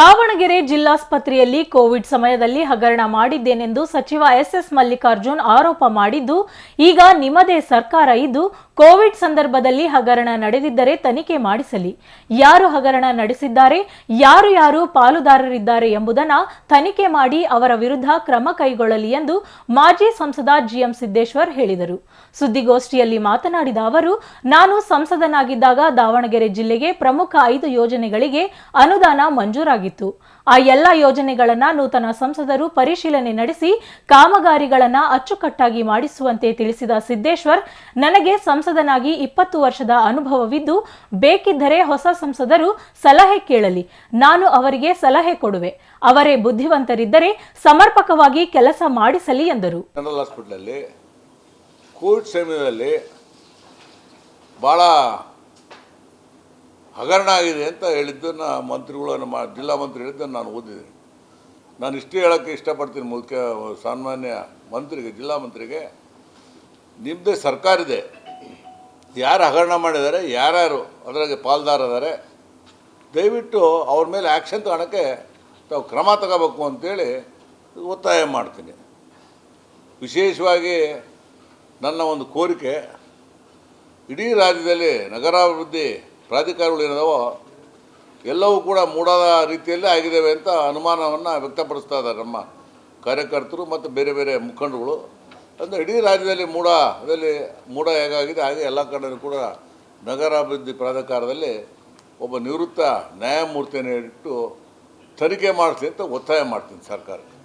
Davanagere ಜಿಲ್ಲಾಸ್ಪತ್ರೆಯಲ್ಲಿ Covid ಸಮಯದಲ್ಲಿ ಹಗರಣ ಮಾಡಿದ್ದೇನೆಂದು ಸಚಿವ ಎಸ್ಎಸ್ ಮಲ್ಲಿಕಾರ್ಜುನ್ ಆರೋಪ ಮಾಡಿದ್ದು, ಈಗ ನಿಮ್ಮದೇ ಸರ್ಕಾರ ಇದ್ದು ಕೋವಿಡ್ ಸಂದರ್ಭದಲ್ಲಿ ಹಗರಣ ನಡೆದಿದ್ದರೆ ತನಿಖೆ ಮಾಡಿಸಲಿ. ಯಾರು ಹಗರಣ ನಡೆಸಿದ್ದಾರೆ, ಯಾರು ಯಾರು ಪಾಲುದಾರರಿದ್ದಾರೆ ಎಂಬುದನ್ನು ತನಿಖೆ ಮಾಡಿ ಅವರ ವಿರುದ್ಧ ಕ್ರಮ ಕೈಗೊಳ್ಳಲಿ ಎಂದು ಮಾಜಿ ಸಂಸದ ಜಿಎಂ ಸಿದ್ದೇಶ್ವರ್ ಹೇಳಿದರು. ಸುದ್ದಿಗೋಷ್ಠಿಯಲ್ಲಿ ಮಾತನಾಡಿದ ಅವರು, ನಾನು ಸಂಸದನಾಗಿದ್ದಾಗ ದಾವಣಗೆರೆ ಜಿಲ್ಲೆಗೆ ಪ್ರಮುಖ ಐದು ಯೋಜನೆಗಳಿಗೆ ಅನುದಾನ ಮಂಜೂರಾಗಿತ್ತು. ಆ ಎಲ್ಲ ಯೋಜನೆಗಳನ್ನ ನೂತನ ಸಂಸದರು ಪರಿಶೀಲನೆ ನಡೆಸಿ ಕಾಮಗಾರಿಗಳನ್ನ ಅಚ್ಚುಕಟ್ಟಾಗಿ ಮಾಡಿಸುವಂತೆ ತಿಳಿಸಿದ ಸಿದ್ದೇಶ್ವರ್, ನನಗೆ ಸಂಸದನಾಗಿ ಇಪ್ಪತ್ತು ವರ್ಷದ ಅನುಭವವಿದ್ದು ಬೇಕಿದ್ದರೆ ಹೊಸ ಸಂಸದರು ಸಲಹೆ ಕೇಳಲಿ. ನಾನು ಅವರಿಗೆ ಸಲಹೆ ಕೊಡುವೆ. ಅವರೇ ಬುದ್ಧಿವಂತರಿದ್ದರೆ ಸಮರ್ಪಕವಾಗಿ ಕೆಲಸ ಮಾಡಿಸಲಿ ಎಂದರು. ಕೋವಿಡ್ ಸಮಯದಲ್ಲಿ ಭಾಳ ಹಗರಣ ಆಗಿದೆ ಅಂತ ಹೇಳಿದ್ದನ್ನು ಮಂತ್ರಿಗಳು, ನಮ್ಮ ಜಿಲ್ಲಾ ಮಂತ್ರಿ ಹೇಳಿದ್ದನ್ನು ನಾನು ಓದಿದ್ದೀನಿ ನಾನು ಇಷ್ಟೇ ಹೇಳೋಕ್ಕೆ ಇಷ್ಟಪಡ್ತೀನಿ ಮುಖ್ಯ, ಸಾಮಾನ್ಯ ಮಂತ್ರಿಗೆ, ಜಿಲ್ಲಾ ಮಂತ್ರಿಗೆ. ನಿಮ್ಮದೇ ಸರ್ಕಾರ ಇದೆ ಯಾರು ಹಗರಣ ಮಾಡಿದ್ದಾರೆ, ಯಾರ್ಯಾರು ಅದರಾಗೆ ಪಾಲ್ದಾರದಾರೆ ದಯವಿಟ್ಟು ಅವ್ರ ಮೇಲೆ ಆ್ಯಕ್ಷನ್ ತಗೊಳಕ್ಕೆ ತಾವು ಕ್ರಮ ತಗೋಬೇಕು ಅಂತೇಳಿ ಒತ್ತಾಯ ಮಾಡ್ತೀನಿ. ವಿಶೇಷವಾಗಿ ನನ್ನ ಒಂದು ಕೋರಿಕೆ, ಇಡೀ ರಾಜ್ಯದಲ್ಲಿ ನಗರಾಭಿವೃದ್ಧಿ ಪ್ರಾಧಿಕಾರಗಳು ಏನಿದಾವೋ, ಎಲ್ಲವೂ ಕೂಡ ಮೂಡಾದ ರೀತಿಯಲ್ಲೇ ಆಗಿದ್ದಾವೆ ಅಂತ ಅನುಮಾನವನ್ನು ವ್ಯಕ್ತಪಡಿಸ್ತಾ ಇದ್ದಾರೆ ನಮ್ಮ ಕಾರ್ಯಕರ್ತರು ಮತ್ತು ಬೇರೆ ಬೇರೆ ಮುಖಂಡರುಗಳು. ಅಂದರೆ ಇಡೀ ರಾಜ್ಯದಲ್ಲಿ ಮೂಡ ಅದರಲ್ಲಿ ಮೂಡ ಹೇಗಾಗಿದೆ, ಹಾಗೆ ಎಲ್ಲ ಕಡೆಯೂ ಕೂಡ ನಗರಾಭಿವೃದ್ಧಿ ಪ್ರಾಧಿಕಾರದಲ್ಲಿ ಒಬ್ಬ ನಿವೃತ್ತ ನ್ಯಾಯಮೂರ್ತಿಯನ್ನು ಇಟ್ಟು ತನಿಖೆ ಮಾಡಿಸಿ ಅಂತ ಒತ್ತಾಯ ಮಾಡ್ತೀನಿ ಸರ್ಕಾರಕ್ಕೆ.